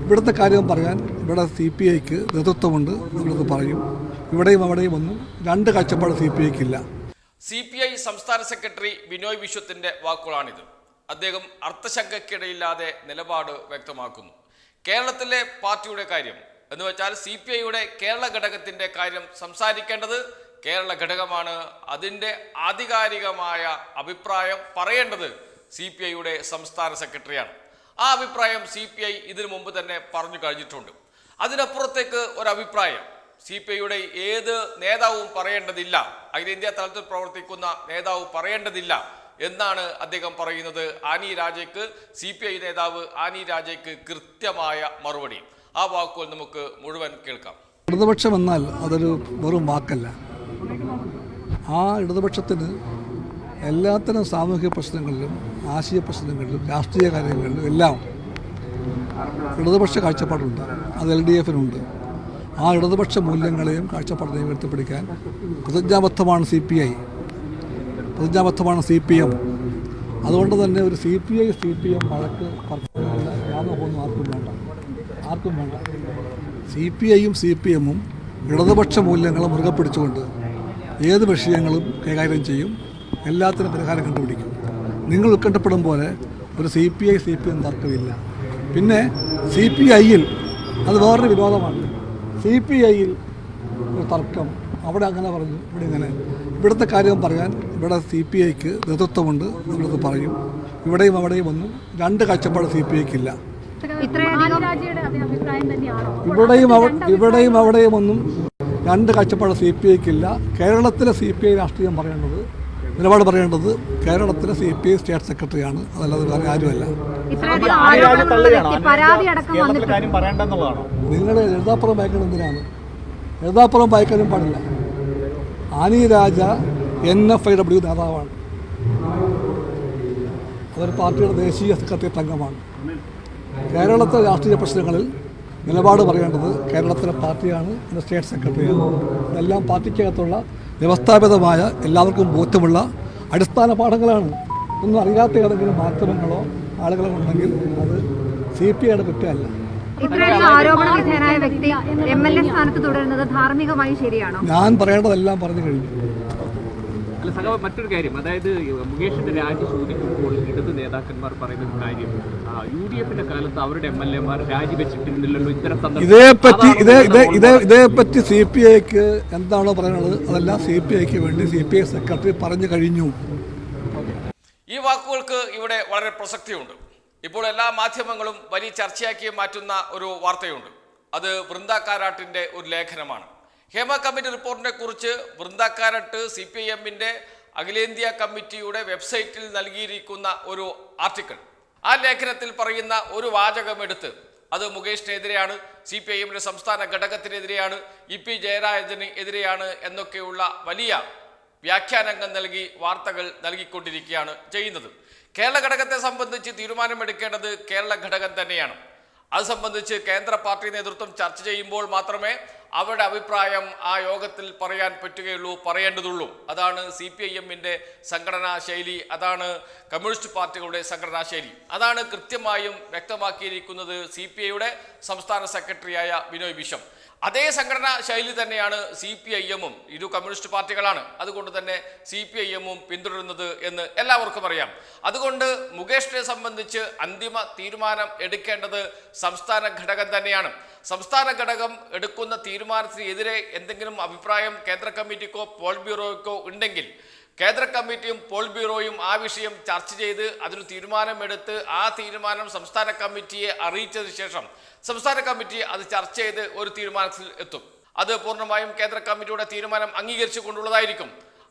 ഇവിടുത്തെ കാര്യം പറയാൻ ഇവിടെ സി പി ഐക്ക് നേതൃത്വമുണ്ട് എന്നുള്ളത് പറയും. ഇവിടെയും അവിടെയും ഒന്നും രണ്ട് കാഴ്ചപ്പാട് സി പി ഐക്കില്ല. സി പി ഐ സംസ്ഥാന സെക്രട്ടറി ബിനോയ് വിശ്വത്തിന്റെ വാക്കുകളാണിത്. അദ്ദേഹം അർത്ഥശങ്കക്കിടയില്ലാതെ നിലപാട് വ്യക്തമാക്കുന്നു. കേരളത്തിലെ പാർട്ടിയുടെ കാര്യം എന്ന് വെച്ചാൽ സി പി ഐയുടെ കേരള ഘടകത്തിന്റെ കാര്യം സംസാരിക്കേണ്ടത് കേരള ഘടകമാണ്. അതിന്റെ ആധികാരികമായ അഭിപ്രായം പറയേണ്ടത് സി പി ഐയുടെ സംസ്ഥാന സെക്രട്ടറിയാണ്. ആ അഭിപ്രായം സി പി ഐ ഇതിനു മുമ്പ് തന്നെ പറഞ്ഞു കഴിഞ്ഞിട്ടുണ്ട്. അതിനപ്പുറത്തേക്ക് ഒരു അഭിപ്രായം സി പി ഐയുടെ ഏത് നേതാവും പറയേണ്ടതില്ല അഖിലേന്ത്യാ തലത്തിൽ പ്രവർത്തിക്കുന്ന നേതാവ് പറയേണ്ടതില്ല എന്നാണ് അദ്ദേഹം പറയുന്നത്. ആനി രാജയ്ക്ക് സി പി ഐ നേതാവ് ആനി രാജയ്ക്ക് കൃത്യമായ മറുപടി. ആ വാക്കുകൾ നമുക്ക് മുഴുവൻ കേൾക്കാം. ഇടതുപക്ഷം എന്നാൽ അതൊരു വെറും വാക്കല്ല. ആ ഇടതുപക്ഷത്തിന് എല്ലാത്തരം സാമൂഹിക പ്രശ്നങ്ങളിലും ആശയ പ്രശ്നങ്ങളിലും രാഷ്ട്രീയ കാര്യങ്ങളിലും എല്ലാം ഇടതുപക്ഷ കാഴ്ചപ്പാടുണ്ട്. അത് എൽ ഡി എഫിനുണ്ട്. ആ ഇടതുപക്ഷ മൂല്യങ്ങളെയും കാഴ്ചപ്പാടിനെയും ഉയർത്തിപ്പിടിക്കാൻ പ്രതിജ്ഞാബദ്ധമാണ് സി പി ഐ. പ്രതിജ്ഞാബദ്ധമാണ് സി പി എം. അതുകൊണ്ട് തന്നെ ഒരു C P I C P M വഴക്ക് തർക്കമില്ല വ്യാമോഹമൊന്നും ആർക്കും വേണ്ട. ആർക്കും വേണ്ട. സി പി ഐയും സി പി എമ്മും ഇടതുപക്ഷ മൂല്യങ്ങളെ മുറുകെ പിടിച്ചുകൊണ്ട് ഏത് വിഷയങ്ങളും കൈകാര്യം ചെയ്യും. എല്ലാത്തിനും പരിഹാരം കണ്ടുപിടിക്കും. നിങ്ങൾ ഉത്കണ്ഠപ്പെടും പോലെ ഒരു C P I C P M തർക്കമില്ല. പിന്നെ സി പി ഐയിൽ അത് വേറൊരു വിരോധമാണ്. സി പി ഐയിൽ ഒരു തർക്കം. അവിടെ അങ്ങനെ പറഞ്ഞു. ഇവിടെ ഇങ്ങനെ. ഇവിടുത്തെ കാര്യം പറയാൻ ഇവിടെ സി പി ഐക്ക് നേതൃത്വമുണ്ട്. നമ്മളത് പറയും. ഇവിടെയും അവിടെയും ഒന്നും രണ്ട് കാഴ്ചപ്പാട് സി പി ഐക്കില്ല ഇവിടെയും ഇവിടെയും അവിടെയും ഒന്നും രണ്ട് കാഴ്ചപ്പാട് സി പി ഐക്കില്ല കേരളത്തിലെ സി പി ഐ രാഷ്ട്രീയം പറയേണ്ടത് നിലപാട് പറയേണ്ടത് കേരളത്തിലെ സി പി ഐ സ്റ്റേറ്റ് സെക്രട്ടറിയാണ്. അതല്ലാതെ വേറെ ആരുമല്ല. നിങ്ങൾ എഴുതാപ്പുറം വായിക്കണം എന്തിനാണ് എഴുതാപ്പുറം വായിക്കാനും പാടില്ല. Annie Raja N F I W നേതാവാണ്. അതൊരു പാർട്ടിയുടെ ദേശീയ സെക്രട്ടേറിയറ്റ് അംഗമാണ്. കേരളത്തിലെ രാഷ്ട്രീയ പ്രശ്നങ്ങളിൽ നിലപാട് പറയേണ്ടത് കേരളത്തിലെ പാർട്ടിയാണ് സ്റ്റേറ്റ് സെക്രട്ടറിയാണ്. ഇതെല്ലാം പാർട്ടിക്കകത്തുള്ള വ്യവസ്ഥാപിതമായ എല്ലാവർക്കും ബോധ്യമുള്ള അടിസ്ഥാന പാഠങ്ങളാണ്. ഒന്നും അറിയാത്ത ഏതെങ്കിലും മാധ്യമങ്ങളോ ആളുകളോ ഉണ്ടെങ്കിൽ അത് സി പി ഐയുടെ കുറ്റമല്ല. ഞാൻ പറയേണ്ടതെല്ലാം പറഞ്ഞു കഴിഞ്ഞു. അല്ല സഖാവ് മറ്റൊരു കാര്യം. അതായത് മുകേഷിന്റെ രാജി ചോദിക്കുമ്പോൾ ഇടത് നേതാക്കന്മാർ പറയുന്ന ഒരു കാര്യം യു ഡി എഫിന്റെ കാലത്ത് അവരുടെ എം എൽ എമാർ രാജിവെച്ചിട്ടിരുന്നില്ലല്ലോ ഇത്തരം ഇതേപ്പറ്റി ഇതേ ഇതേ ഇതേ ഇതേപ്പറ്റി സി പി ഐക്ക് എന്താണോ പറയുന്നത് അതെല്ലാം സി പി ഐക്ക് വേണ്ടി സി പി ഐ സെക്രട്ടറി പറഞ്ഞു കഴിഞ്ഞു. ഈ വാക്കുകൾക്ക് ഇവിടെ വളരെ പ്രസക്തിയുണ്ട്. ഇപ്പോൾ എല്ലാ മാധ്യമങ്ങളും വലിയ ചർച്ചയാക്കി മാറ്റുന്ന ഒരു വാർത്തയുണ്ട്. അത് വൃന്ദ കാരാട്ടിന്റെ ഒരു ലേഖനമാണ്. ഹേമ കമ്മിറ്റി റിപ്പോർട്ടിനെ കുറിച്ച് വൃന്ദക്കാരട്ട് കാരാട്ട് സി പി ഐ എമ്മിന്റെ അഖിലേന്ത്യാ കമ്മിറ്റിയുടെ വെബ്സൈറ്റിൽ നൽകിയിരിക്കുന്ന ഒരു ആർട്ടിക്കിൾ. ആ ലേഖനത്തിൽ പറയുന്ന ഒരു വാചകം എടുത്ത് അത് മുകേഷിനെതിരെയാണ് സി പി ഐ എമ്മിന്റെ സംസ്ഥാന ഘടകത്തിനെതിരെയാണ് ഇ പി ജയരാജന് എതിരെയാണ് എന്നൊക്കെയുള്ള വലിയ വ്യാഖ്യാനങ്ങൾ നൽകി വാർത്തകൾ നൽകിക്കൊണ്ടിരിക്കുകയാണ് ചെയ്യുന്നത്. കേരള ഘടകത്തെ സംബന്ധിച്ച് തീരുമാനമെടുക്കേണ്ടത് കേരള ഘടകം തന്നെയാണ്. അത് സംബന്ധിച്ച് കേന്ദ്ര പാർട്ടി നേതൃത്വം ചർച്ച ചെയ്യുമ്പോൾ മാത്രമേ അവരുടെ അഭിപ്രായം ആ യോഗത്തിൽ പറയാൻ പറ്റുകയുള്ളൂ പറയേണ്ടതുള്ളൂ. അതാണ് സി പി ഐ എമ്മിന്റെ സംഘടനാ ശൈലി അതാണ് കമ്മ്യൂണിസ്റ്റ് പാർട്ടികളുടെ സംഘടനാ ശൈലി. അതാണ് കൃത്യമായും വ്യക്തമാക്കിയിരിക്കുന്നത് സി പി ഐയുടെ സംസ്ഥാന സെക്രട്ടറിയായ ബിനോയ് വിശ്വം അതേ സംഘടനാ ശൈലി തന്നെയാണ് സി പി ഐ എമ്മും. ഇരു കമ്മ്യൂണിസ്റ്റ് പാർട്ടികളാണ്. അതുകൊണ്ട് തന്നെ സി പി ഐ എമ്മും പിന്തുടരുന്നത് എന്ന് എല്ലാവർക്കും അറിയാം. അതുകൊണ്ട് മുകേഷിനെ സംബന്ധിച്ച് അന്തിമ തീരുമാനം എടുക്കേണ്ടത് സംസ്ഥാന ഘടകം തന്നെയാണ്. സംസ്ഥാന ഘടകം എടുക്കുന്ന തീരുമാനത്തിനെതിരെ എന്തെങ്കിലും അഭിപ്രായം കേന്ദ്ര കമ്മിറ്റിക്കോ പോൾ ബ്യൂറോയ്ക്കോ ഉണ്ടെങ്കിൽ കേന്ദ്ര കമ്മിറ്റിയും പോൾ ബ്യൂറോയും ആ വിഷയം ചർച്ച ചെയ്ത് അതിന് തീരുമാനമെടുത്ത് ആ തീരുമാനം സംസ്ഥാന കമ്മിറ്റിയെ അറിയിച്ചതിന് ശേഷം സംസ്ഥാന കമ്മിറ്റി അത് ചർച്ച ചെയ്ത് ഒരു തീരുമാനത്തിൽ എത്തും. അത് പൂർണമായും കേന്ദ്ര കമ്മിറ്റിയുടെ തീരുമാനം അംഗീകരിച്ചു കൊണ്ടുള്ളതായിരിക്കും.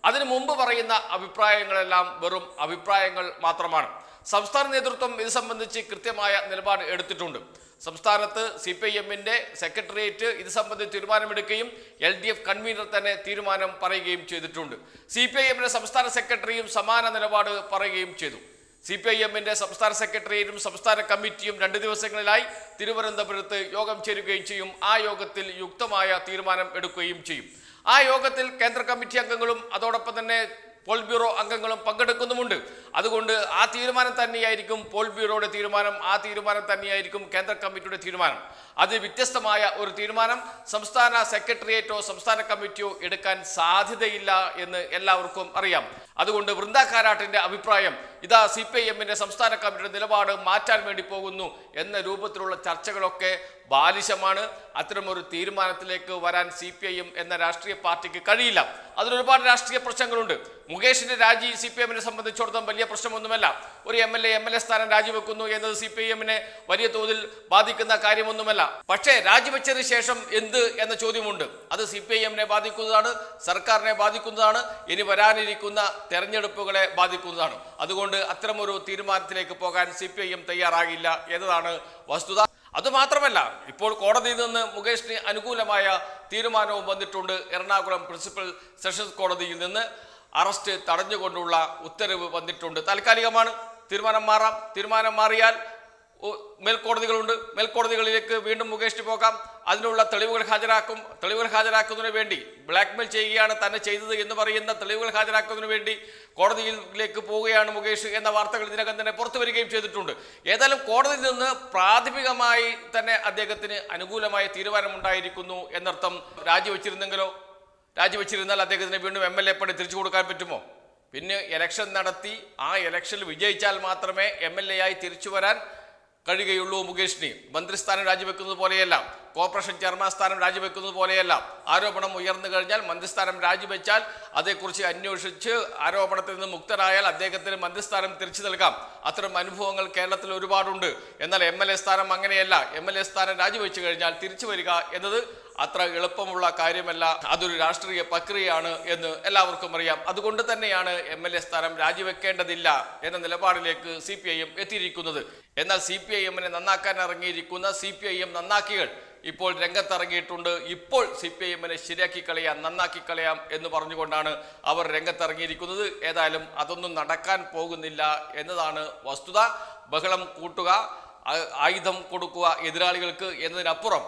അതിനു മുമ്പ് പറയുന്ന അഭിപ്രായങ്ങളെല്ലാം വെറും അഭിപ്രായങ്ങൾ മാത്രമാണ്. സംസ്ഥാന നേതൃത്വം ഇത് സംബന്ധിച്ച് കൃത്യമായ നിലപാട് എടുത്തിട്ടുണ്ട്. സംസ്ഥാനത്ത് സി പി ഐ എമ്മിന്റെ സെക്രട്ടേറിയറ്റ് ഇത് സംബന്ധിച്ച് തീരുമാനമെടുക്കുകയും എൽ ഡി എഫ് കൺവീനർ തന്നെ തീരുമാനം പറയുകയും ചെയ്തിട്ടുണ്ട്. സി പി ഐ എമ്മിന്റെ സംസ്ഥാന സെക്രട്ടറിയും സമാന നിലപാട് പറയുകയും ചെയ്തു. സി പി ഐ എമ്മിന്റെ സംസ്ഥാന സെക്രട്ടറിയും സംസ്ഥാന കമ്മിറ്റിയും രണ്ട് ദിവസങ്ങളിലായി തിരുവനന്തപുരത്ത് യോഗം ചേരുകയും ചെയ്യും. ആ യോഗത്തിൽ യുക്തമായ തീരുമാനം എടുക്കുകയും ചെയ്യും. ആ യോഗത്തിൽ കേന്ദ്ര കമ്മിറ്റി അംഗങ്ങളും അതോടൊപ്പം തന്നെ പോൾ ബ്യൂറോ അംഗങ്ങളും പങ്കെടുക്കുന്നുമുണ്ട്. അതുകൊണ്ട് ആ തീരുമാനം തന്നെയായിരിക്കും പോൾ ബ്യൂറോയുടെ തീരുമാനം ആ തീരുമാനം തന്നെയായിരിക്കും കേന്ദ്ര കമ്മിറ്റിയുടെ തീരുമാനം. അത് വ്യത്യസ്തമായ ഒരു തീരുമാനം. സംസ്ഥാന സെക്രട്ടേറിയറ്റോ സംസ്ഥാന കമ്മിറ്റിയോ എടുക്കാൻ സാധ്യതയില്ല എന്ന് എല്ലാവർക്കും അറിയാം. അതുകൊണ്ട് വൃന്ദ കാരാട്ടിന്റെ അഭിപ്രായം ഇതാ സി പി ഐ സംസ്ഥാന കമ്മിറ്റിയുടെ നിലപാട് മാറ്റാൻ വേണ്ടി പോകുന്നു എന്ന രൂപത്തിലുള്ള ചർച്ചകളൊക്കെ ബാലിശമാണ്. അത്തരമൊരു തീരുമാനത്തിലേക്ക് വരാൻ സി പി ഐ എം എന്ന രാഷ്ട്രീയ പാർട്ടിക്ക് കഴിയില്ല. അതിലൊരുപാട് രാഷ്ട്രീയ പ്രശ്നങ്ങളുണ്ട്. മുകേഷിന്റെ രാജി സി പി എമ്മിനെ സംബന്ധിച്ചിടത്തോളം വലിയ പ്രശ്നമൊന്നുമല്ല. ഒരു M L A M L A സ്ഥാനം രാജിവെക്കുന്നു എന്നത് സി പി ഐ എമ്മിനെ വലിയ തോതിൽ ബാധിക്കുന്ന കാര്യമൊന്നുമല്ല. പക്ഷേ രാജിവെച്ചതിന് ശേഷം എന്ത് എന്ന ചോദ്യമുണ്ട്. അത് സി പി ഐ എമ്മിനെ ബാധിക്കുന്നതാണ് സർക്കാരിനെ ബാധിക്കുന്നതാണ്. ഇനി വരാനിരിക്കുന്ന തെരഞ്ഞെടുപ്പുകളെ ബാധിക്കുന്നതാണ്. അതുകൊണ്ട് അത്തരമൊരു തീരുമാനത്തിലേക്ക് പോകാൻ സി പി ഐ എം തയ്യാറാകില്ല എന്നതാണ് വസ്തുത. അതുമാത്രമല്ല ഇപ്പോൾ കോടതിയിൽ നിന്ന് മുകേഷിന് അനുകൂലമായ തീരുമാനവും വന്നിട്ടുണ്ട് എറണാകുളം പ്രിൻസിപ്പൽ സെഷൻസ് കോടതിയിൽ നിന്ന്. അറസ്റ്റ് തടഞ്ഞുകൊണ്ടുള്ള ഉത്തരവ് വന്നിട്ടുണ്ട്. താൽക്കാലികമാണ്. തീരുമാനം മാറാം. തീരുമാനം മാറിയാൽ മേൽക്കോടതികളുണ്ട്. മേൽക്കോടതികളിലേക്ക് വീണ്ടും മുകേഷിന് പോകാം. അതിനുള്ള തെളിവുകൾ ഹാജരാക്കും. തെളിവുകൾ ഹാജരാക്കുന്നതിന് വേണ്ടി ബ്ലാക്ക്മെയിൽ ചെയ്യുകയാണ് തന്നെ ചെയ്തത് എന്ന് പറയുന്ന തെളിവുകൾ ഹാജരാക്കുന്നതിന് വേണ്ടി കോടതിയിലേക്ക് പോവുകയാണ് മുകേഷ് എന്ന വാർത്തകൾ ഇതിനകം തന്നെ പുറത്തു വരികയും ചെയ്തിട്ടുണ്ട്. ഏതായാലും കോടതിയിൽ നിന്ന് പ്രാഥമികമായി തന്നെ അദ്ദേഹത്തിന് അനുകൂലമായ തീരുമാനമുണ്ടായിരിക്കുന്നു എന്നർത്ഥം രാജിവെച്ചിരുന്നെങ്കിലോ? രാജിവെച്ചിരുന്നാൽ അദ്ദേഹത്തിന് വീണ്ടും എം എൽ എ പണി തിരിച്ചു കൊടുക്കാൻ പറ്റുമോ? പിന്നെ ഇലക്ഷൻ നടത്തി ആ ഇലക്ഷനിൽ വിജയിച്ചാൽ മാത്രമേ എം എൽ എ ആയി തിരിച്ചു വരാൻ കഴിയുകയുള്ളൂ മുകേഷിന്. മന്ത്രിസ്ഥാനം രാജിവെക്കുന്നത് പോലെയല്ല. കോർപ്പറേഷൻ ചെയർമാൻ സ്ഥാനം രാജിവെക്കുന്നത് പോലെയല്ല. ആരോപണം ഉയർന്നു കഴിഞ്ഞാൽ മന്ത്രിസ്ഥാനം രാജിവെച്ചാൽ അതേക്കുറിച്ച് അന്വേഷിച്ച് ആരോപണത്തിൽ നിന്ന് മുക്തരായാൽ അദ്ദേഹത്തിന് മന്ത്രിസ്ഥാനം തിരിച്ചു നൽകാം. അത്തരം അനുഭവങ്ങൾ കേരളത്തിൽ ഒരുപാടുണ്ട്. എന്നാൽ എം എൽ എ സ്ഥാനം അങ്ങനെയല്ല. എം എൽ എ സ്ഥാനം രാജിവെച്ചു കഴിഞ്ഞാൽ തിരിച്ചു വരിക എന്നത് അത്ര എളുപ്പമുള്ള കാര്യമല്ല. അതൊരു രാഷ്ട്രീയ പ്രക്രിയയാണ് എന്ന് എല്ലാവർക്കും അറിയാം. അതുകൊണ്ട് തന്നെയാണ് എം എൽ എ സ്ഥാനം രാജിവെക്കേണ്ടതില്ല എന്ന നിലപാടിലേക്ക് സി പി ഐ എം എത്തിയിരിക്കുന്നത്. എന്നാൽ സി പി ഐ എമ്മിനെ നന്നാക്കാൻ ഇറങ്ങിയിരിക്കുന്ന സി പി ഐ എം നന്നാക്കികൾ ഇപ്പോൾ രംഗത്തിറങ്ങിയിട്ടുണ്ട്. ഇപ്പോൾ സി പി ഐ എമ്മിനെ ശരിയാക്കി കളയാം നന്നാക്കി കളയാം എന്ന് പറഞ്ഞുകൊണ്ടാണ് അവർ രംഗത്തിറങ്ങിയിരിക്കുന്നത്. ഏതായാലും അതൊന്നും നടക്കാൻ പോകുന്നില്ല എന്നതാണ് വസ്തുത. ബഹളം കൂട്ടുക ആയുധം കൊടുക്കുക എതിരാളികൾക്ക് എന്നതിനപ്പുറം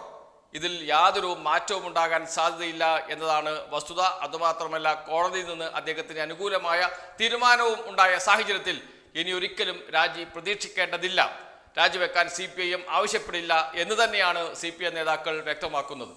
ഇതിൽ യാതൊരു മാറ്റവും ഉണ്ടാകാൻ സാധ്യതയില്ല എന്നതാണ് വസ്തുത. അതുമാത്രമല്ല കോടതിയിൽ നിന്ന് അദ്ദേഹത്തിന് അനുകൂലമായ തീരുമാനവും ഉണ്ടായ സാഹചര്യത്തിൽ ഇനി ഒരിക്കലും രാജി പ്രതീക്ഷിക്കേണ്ടതില്ല. രാജിവെക്കാൻ സി പി ഐ എം ആവശ്യപ്പെടില്ല എന്ന് തന്നെയാണ് സി പി എം നേതാക്കൾ വ്യക്തമാക്കുന്നത്.